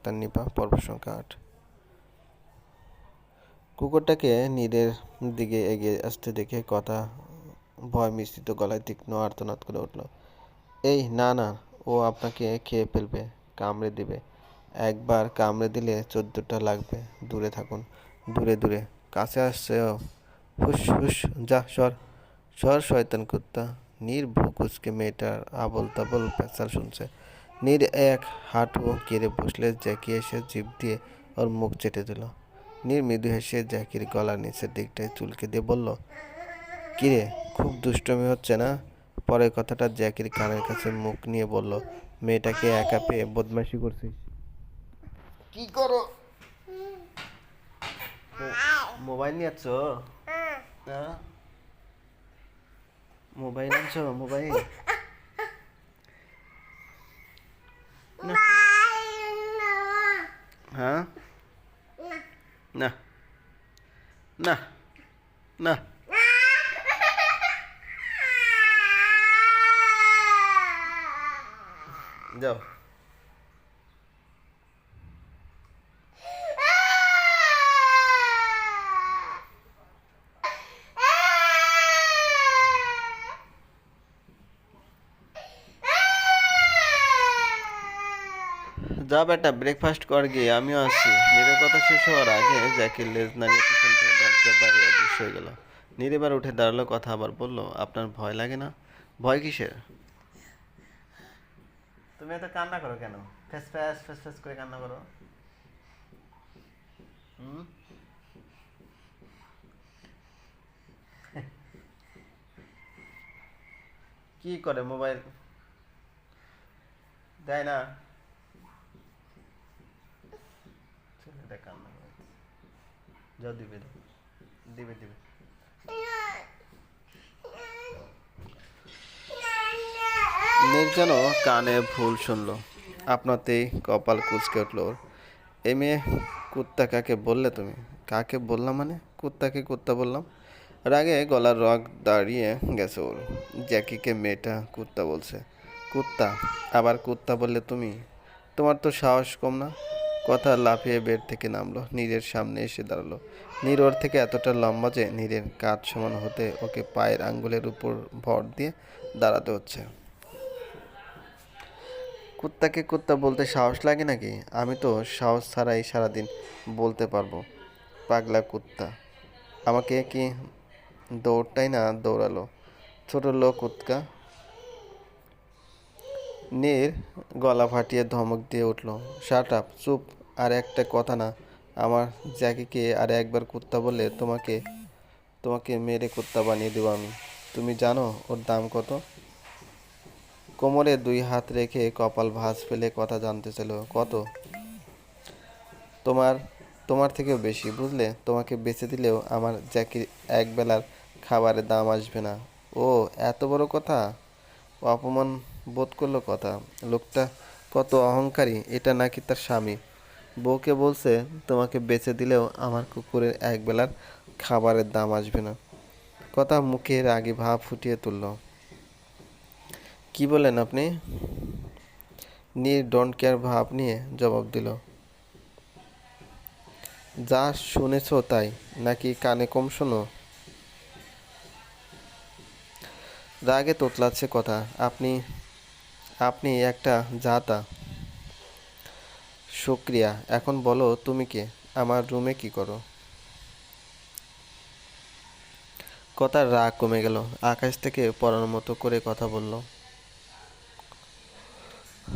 Doctor Nipa পর্ব সংখ্যা আট। কুকুরটাকে নীরের দিকে এগিয়ে আসতে দেখে কথা ভয় মিশ্রিত গলায় তীক্ষ্ণ আর্তনাদ করে উঠল, এই, না না, ও আপনাকে খেয়ে ফেলবে, কামড়ে দিবে। একবার কামড়ে দিলে চোদ্দটা লাগবে। দূরে থাকুন, দূরে দূরে। কাছে আসছে ও। হুস হুস যা, সর। সর, শয়তান কুত্তা। নীর ভুকুসকে মেয়েটার আবল তাবল পেঁচাল শুনছে। নীর এক হাঁটু কেড়ে বসলে জ্যাকি এসে জিভ দিয়ে ওর মুখ চেটে দিল। নীর মৃদু হেসে জ্যাকির গলার নিচের দিকটায় চুলকে দিয়ে বলল কিরে খুব দুষ্টমি হচ্ছে না? পরের কথাটা জ্যাকির কানের কাছে মুখ নিয়ে বলল মেয়েটাকে একা পেয়ে বদমাশি করছিস? কি করো? মোবাইল নিয়ে আছো? হ্যাঁ? মোবাইল আনছো? মোবাইল? না। হ্যাঁ না না না যাও যা বেটা ব্রেকফাস্ট কর গিয়ে, আমিও আসছি নীরের কথা শেষ হওয়ার আগে জ্যাকির লেজ নাড়িয়ে পিছন থেকে দরজা বাইরে অদৃশ্য হয়ে গেল। নীর এবার উঠে দাঁড়াল, কথা আবার বলল, আপনার ভয় লাগে না? ভয় কিসের? তুমি এত কান্না করো কেন? ফেস ফ্যাস ফ্যাস ফ্যাস করে কান্না করো। হুম? কি করে মোবাইল? দেয় না। কান্না করে দিবে দিবে। দিবে যেন কানে ভুল শুনলো। আপনাতেই কপাল কুচকে উঠল ওর। এই মেয়ে কুত্তা কাকে বললে তুমি? কাকে বললাম মানে? কুত্তাকে কুত্তা বললাম? রাগে গলার রগ দাঁড়িয়ে গেছে ওর। জ্যাকিকে মেয়েটা কুত্তা বলছে। কুত্তা, আবার কুত্তা বললে তুমি? তোমার তো সাহস কম না? কথা লাফিয়ে বেড থেকে নামলো। নীরের সামনে এসে দাঁড়াল। নীর ওর থেকে এতটা লম্বা যে নীরের কাঁধ সমান হতে ওকে পায়ের আঙ্গুলের উপর ভর দিয়ে দাঁড়াতে হচ্ছে। কুত্তাকে কুত্তা বলতে সাহস লাগে নাকি? আমি তো সাহস ছাড়াই সারাদিন বলতে পারব, পাগলা কুত্তা। আমাকে কি দৌড়টাই না দৌড়ালো? ছোট লোক কুৎকা নীর গলা ফাটিয়ে ধমক দিয়ে উঠল শার্ট আপ, চুপ, আর একটা কথা না, আমার জ্যাকিকে আর একবার কুত্তা বললে তোমাকে তোমাকে মেরে কুত্তা বানিয়ে দেবো আমি। তুমি জানো ওর দাম কত? কোমরে দুই হাত রেখে কপাল ভাঁজ ফেলে কথা জানতে ছিল কত? তোমার তোমার থেকেও বেশি, বুঝলে? তোমাকে বেঁচে দিলেও আমার জ্যাকির এক বেলার খাবারের দাম আসবে না। ও, এত বড় কথা? অপমান বোধ করল কথা, লোকটা কত অহংকারী, এটা নাকি তার স্বামী। বউকে বলছে, তোমাকে বেচে দিলেও আমার কুকুরের এক বেলার খাবারের দাম আসবে না। কথা মুখের আগে ভাব ফুটিয়ে তুলল। কি বলেন আপনি? নীর ডোন্ট কেয়ার ভাব নিয়ে জবাব দিল। যা শুনেছ তাই, নাকি কানে কম শোনো? রাগে তোতলাচ্ছে কথা, আপনি আপনি একটা জাতা শুক্রিয়া, এখন বলো তুমি কে? আমার রুমে কি করো? কথার রাগ কমে গেল। আকাশ থেকে পড়ার মতো করে কথা বলল।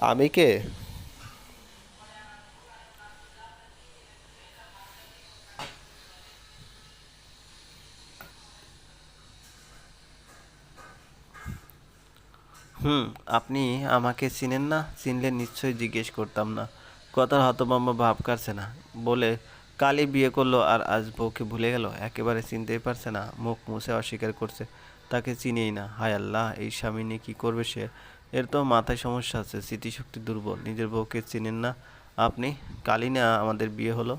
আমি কে? হুম। আপনি আমাকে চিনেন না? চিনলে নিশ্চয়ই জিজ্ঞেস করতাম না। কথার হতভম্ব ভাব কাটছে না। বলে, কালই বিয়ে করল আর আজ বউকে ভুলে গেল। একেবারে চিনতেই পারছে না, মুখ মুছে অস্বীকার করছে। তাকে চিনেই না। হায় আল্লাহ, এই স্বামী নিয়ে কী করবে সে? এর তো মাথায় সমস্যা আছে। স্মৃতিশক্তি দুর্বল। নিজের বউকে চিনেন না। আপনি, কালই না আমাদের বিয়ে হলো?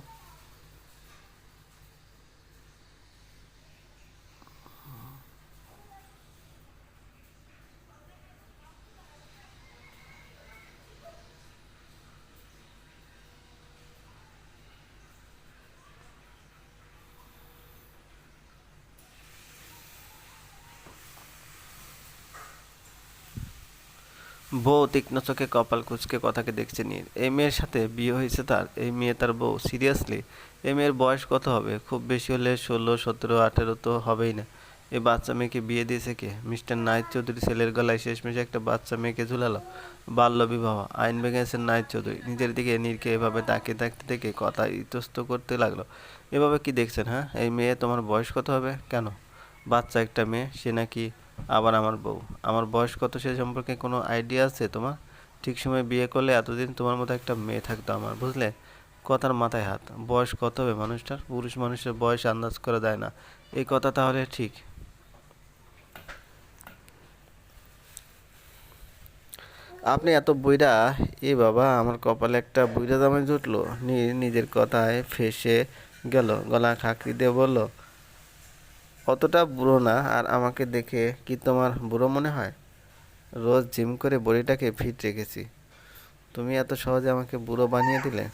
বউ তীক্ষ্ণ চোখে কপাল কুচকে কথাকে দেখছে নীর। এই মেয়ের সাথে বিয়ে হয়েছে তার। এই মেয়ে তার বউ। সিরিয়াসলি? এই মেয়ের বয়স কত হবে? খুব বেশি হলে ষোলো, সতেরো, আঠেরো তো হবেই না। এই বাচ্চা মেয়েকে বিয়ে দিয়েছে কে? মিস্টার নাইট চৌধুরী ছেলের গলায় শেষমেশে একটা বাচ্চা মেয়েকে ঝুলালো। বাল্য বিবাহ। আইন ভেঙেছেন নাইট চৌধুরী। নিজের দিকে নীরকে এভাবে তাকিয়ে থাকতে থেকে কথা ইতস্ত করতে লাগল। এভাবে কি দেখছেন হ্যাঁ? এই মেয়ে তোমার বয়স কত হবে? কেন? বাচ্চা একটা মেয়ে, সে নাকি আবার আমার বউ। আমার বয়স কত সে সম্পর্কে কোনো আইডিয়া আছে তোমার? ঠিক সময় বিয়ে করলে এতদিন তোমার মতো একটা মেয়ে থাকতো আমার, বুঝলে? কথার মাথায় হাত। বয়স কত হবে মানুষটার? পুরুষ মানুষের বয়স আন্দাজ করা যায় না। এই কথা তাহলে ঠিক। আপনি এত বুইড়া? এ বাবা, আমার কপালে একটা বুইড়া দামে জুটলো নিজের কথায় ফেসে গেল। গলা খাকরি দিয়ে বলল অতটা বুড়ো না, আর আমাকে দেখে কি তোমার বুড়ো মনে হয়? রোজ জিম করে বডিটাকে ফিট রেখেছি। তুমি এত সহজে আমাকে বুড়ো বানিয়ে দিলে?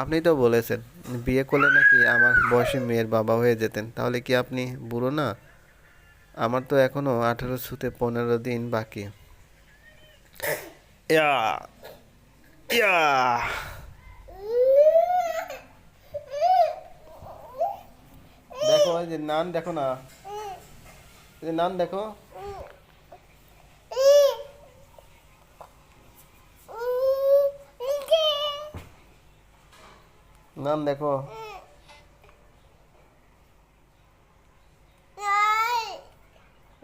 আপনি তো বলেছেন, বিয়ে করলে নাকি আমার বয়সী মেয়ের বাবা হয়ে যেতেন। তাহলে কি আপনি বুড়ো না? আমার তো এখনও আঠারো ছুতে পনেরো দিন বাকি। ইয়া ইয়া। দেখো এই যে নান দেখো না। এই যে নান দেখো। নান দেখো।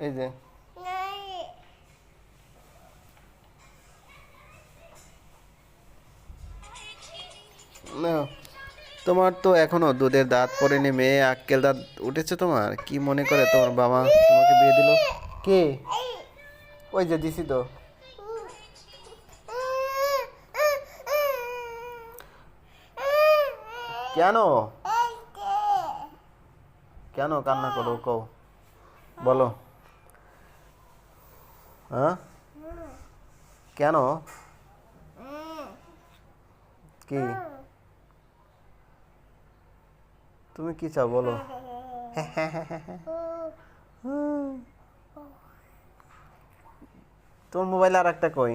এই যে। না তোমার তো এখনও দুধের দাঁত পড়েনি মেয়ে, আক্কেল দাঁত উঠেছে তোমার? কি মনে করে তোমার বাবা তোমাকে বিয়ে দিল? কে? ওই যে দিছি তো। কেন? কেন কান্না করো? কও। বলো। হ্যাঁ? কেন? কি? তুমি কি চাও, বলো। তোর মোবাইল আর একটা কই?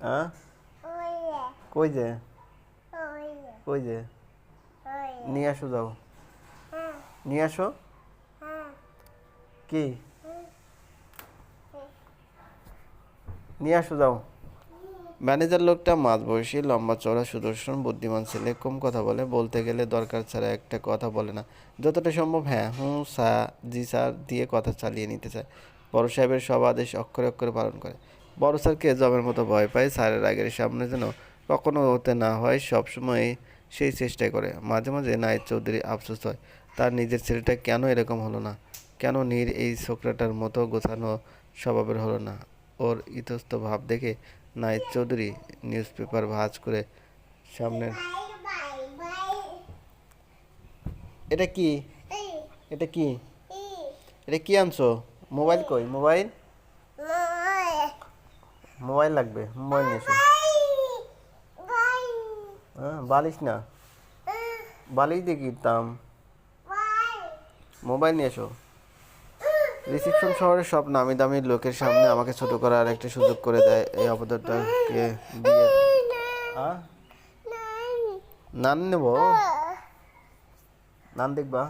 হ্যাঁ? কই যে? কই যে? নিয়ে আসো, যাও। নিয়ে আসো। কি? নিয়ে আসো, যাও। ম্যানেজার লোকটা মাঝ বয়সী লম্বা চড়া সুদর্শন, বুদ্ধিমান ছেলে, কম কথা বলে, বলতে গেলে দরকার ছাড়া একটা কথা বলে না। যতটা সম্ভব হ্যাঁ হুঁ, সা, জি, স্যার দিয়ে কথা চালিয়ে নিতে চায়। বড় সাহেবের সব আদেশ অক্ষরে অক্ষরে পালন করে। বড় স্যারকে জমের মতো ভয় পায়, স্যারের আগের সামনে যেন কখনো হতে না হয় সবসময় সেই চেষ্টাই করে। মাঝে মাঝে নাইট চৌধুরী আফসোস হয়, তার নিজের ছেলেটা কেন এরকম হলো না? কেন নীর এই ছোকরাটার মতো গোছানো স্বভাবের হলো না? ওর ইতস্ত ভাব দেখে নাইট চৌধুরী নিউজ পেপার ভাঁজ করে সামনে এটা কি? এটা কি? এটা কি আনছো? মোবাইল কই? মোবাইল? মোবাইল লাগবে, মোবাইল নিয়ে হ্যাঁ বালিশ না। বালিশ দিয়ে কিনতাম মোবাইল নিয়ে এসো। রিসিপশন শহরের সব নামি দামি লোকের সামনে আমাকে ছোট করার একটা সুযোগ করে দেয় এই অবদারটাকে দিয়ে। নান নেব? নান দেখবা?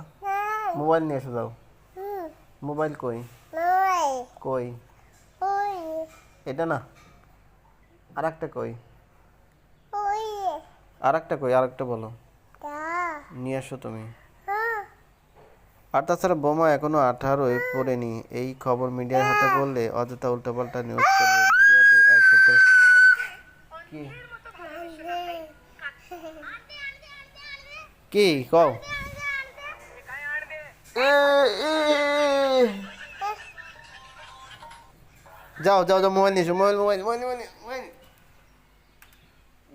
মোবাইল নিয়ে এসো যাও। মোবাইল কই? কই? এটা না। আর একটা কই? আর একটা কই? আর একটা বলো। নিয়ে আসো তুমি। আর তাছাড়া বোমা এখনও আঠারোয় পড়েনি। এই খবর মিডিয়ার হাতে বললে অযথা উল্টোপাল্টা নিউজ করবে। মিডিয়াদের একসাথে কি? কি? কও। যাও যাও যাও মোবাইল নিয়ে এসো mobile mobile mobile mobile.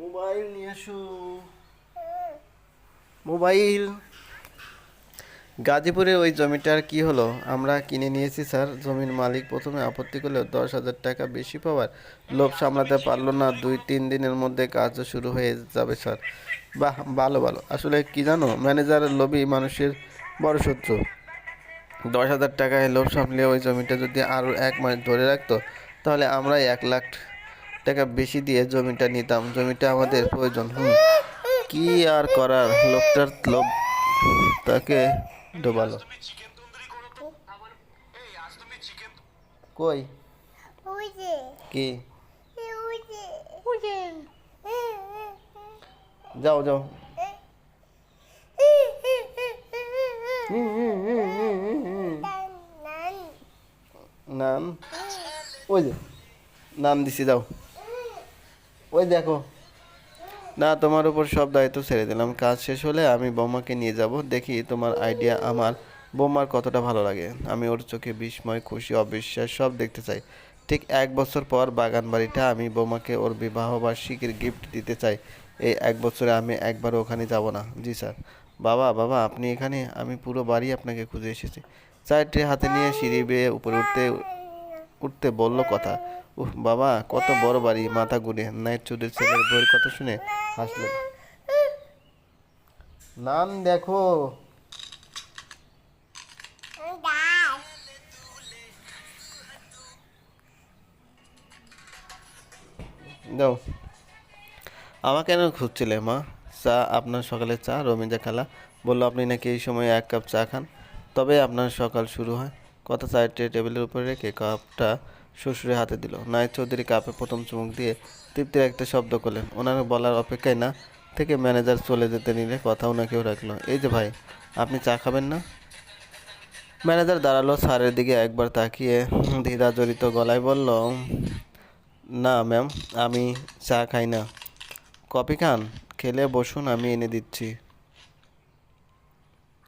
Mobile নিয়ে এসো। মোবাইল। গাজীপুরের ওই জমিটার কি হলো? আমরা কিনে নিয়েছি, স্যার। জমির মালিক প্রথমে আপত্তি করলেও দশ হাজার টাকা বেশি পাওয়ার লোভ সামলাতে পারল না। দুই, তিন দিনের মধ্যে কাজও শুরু হয়ে যাবে, স্যার। বাহ, ভালো ভালো। আসলে কি জানো? ম্যানেজার লোভই মানুষের বড় শত্রু। দশ হাজার টাকায় লোভ সামলে ওই জমিটা যদি আরও এক মাস ধরে রাখতো, তাহলে আমরাই এক লাখ টাকা বেশি দিয়ে জমিটা নিতাম। জমিটা আমাদের প্রয়োজন, হুম। কি আর করার? লোকটার লোভ তাকে ডোবালো কই? কি? যাও যাও। নান। ওই যে নাম দিছি দাও ওই দেখো। না, তোমার উপর সব দায়িত্ব ছেড়ে দিলাম। কাজ শেষ হলে আমি বৌমাকে নিয়ে যাব। দেখি তোমার আইডিয়া আমার বৌমার কতটা ভালো লাগে। আমি ওর চোখে বিস্ময়, খুশি, অবিশ্বাস সব দেখতে চাই। ঠিক এক বছর পর বাগান বাড়িটা আমি বৌমাকে ওর বিবাহ বার্ষিকীর গিফট দিতে চাই। এই এক বছরে আমি একবার ওখানে যাব না। জি স্যার। বাবা বাবা, আপনি এখানে? আমি পুরো বাড়ি আপনাকে খুঁজে এসেছি। চারটে হাতে নিয়ে সিঁড়ি বেয়ে উপরে উঠতে উঠতে বলল কথা। বাবা, কত বড় বাড়ি, মাথা ঘুরে। নাইট চুরির ছেলের বইয়ের কথা শুনে হাসলো। নাম দেখো। দাও। আমাকে কেন খুঁজছিলে, মা? চা, আপনার সকালে চা, রমিজা খালা। বলল, আপনি নাকি এই সময় এক কাপ চা খান। তবে আপনার সকাল শুরু হয়। কথা চারটে টেবিলের উপরে রেখে কাপটা শ্বশুরের হাতে দিল। নায়ক চৌধুরী কাপে প্রথম চুমুক দিয়ে তৃপ্তির একটা শব্দ করলেন। ওনার বলার অপেক্ষায় না থেকে ম্যানেজার চলে যেতে নিলে কথা ওনাকেও রাখল। এই যে ভাই, আপনি চা খাবেন না? ম্যানেজার দাঁড়াল স্যারের দিকে একবার তাকিয়ে। দ্বিধা জড়িত গলায় বলল, না ম্যাম, আমি চা খাই না। কফি খান? খেলে বসুন, আমি এনে দিচ্ছি।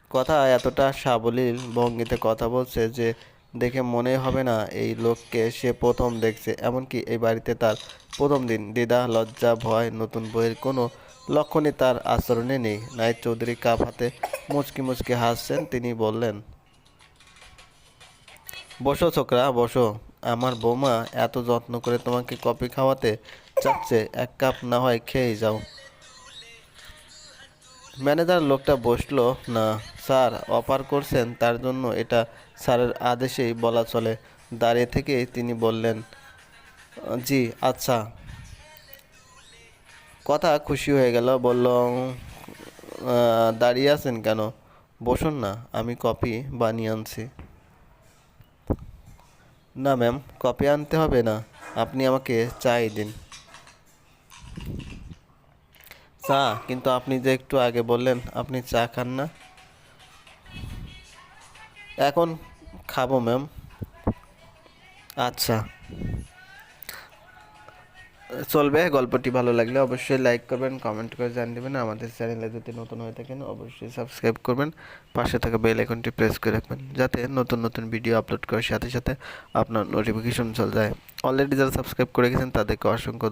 কথা এতটা সাবলীল ভঙ্গিতে কথা বলছে যে দেখে মনে হবে না এই লোককে সে প্রথম দেখছে। এমনকি এই বাড়িতে তার প্রথম দিন দ্বিধা, লজ্জা, ভয়, নতুন বইয়ের কোনো লক্ষণই তার আচরণে নেই। নাইট চৌধুরী কাপ হাতে মুচকি মুচকি হাসছেন। তিনি বললেন, বসো ছোকরা, বসো। আমার বৌমা এত যত্ন করে তোমাকে কফি খাওয়াতে চাচ্ছে। এক কাপ না হয় খেয়েই যাও। ম্যানেজার লোকটা বসল, না, স্যার, অফার করছেন, তার জন্য এটা স্যারের আদেশেই বলা চলে। দাঁড়িয়ে থেকে তিনি বললেন, জি আচ্ছা। কথা খুশি হয়ে গেল, বলল দাঁড়িয়ে আছেন কেন? বসুন না, আমি কফি বানিয়ে আনছি। না ম্যাম কপি আনতে হবে না, আপনি আমাকে চাই দিন। চা? কিন্তু আপনি যে একটু আগে বললেন, আপনি চা খান না? এখন খাব, ম্যাম। আচ্ছা। চলবে, গল্পটি ভালো লাগলে অবশ্যই লাইক করবেন, কমেন্ট করে জানিয়ে দেবেন। আমাদের চ্যানেলে যদি নতুন হয়ে থাকেন, অবশ্যই সাবস্ক্রাইব করবেন। পাশে থাকা বেল আইকনটি প্রেস করে রাখবেন, যাতে নতুন নতুন ভিডিও আপলোড করার সাথে সাথে আপনার নোটিফিকেশন চলে যায়। অলরেডি যারা সাবস্ক্রাইব করে গেছেন, তাদেরকে অসংখ্য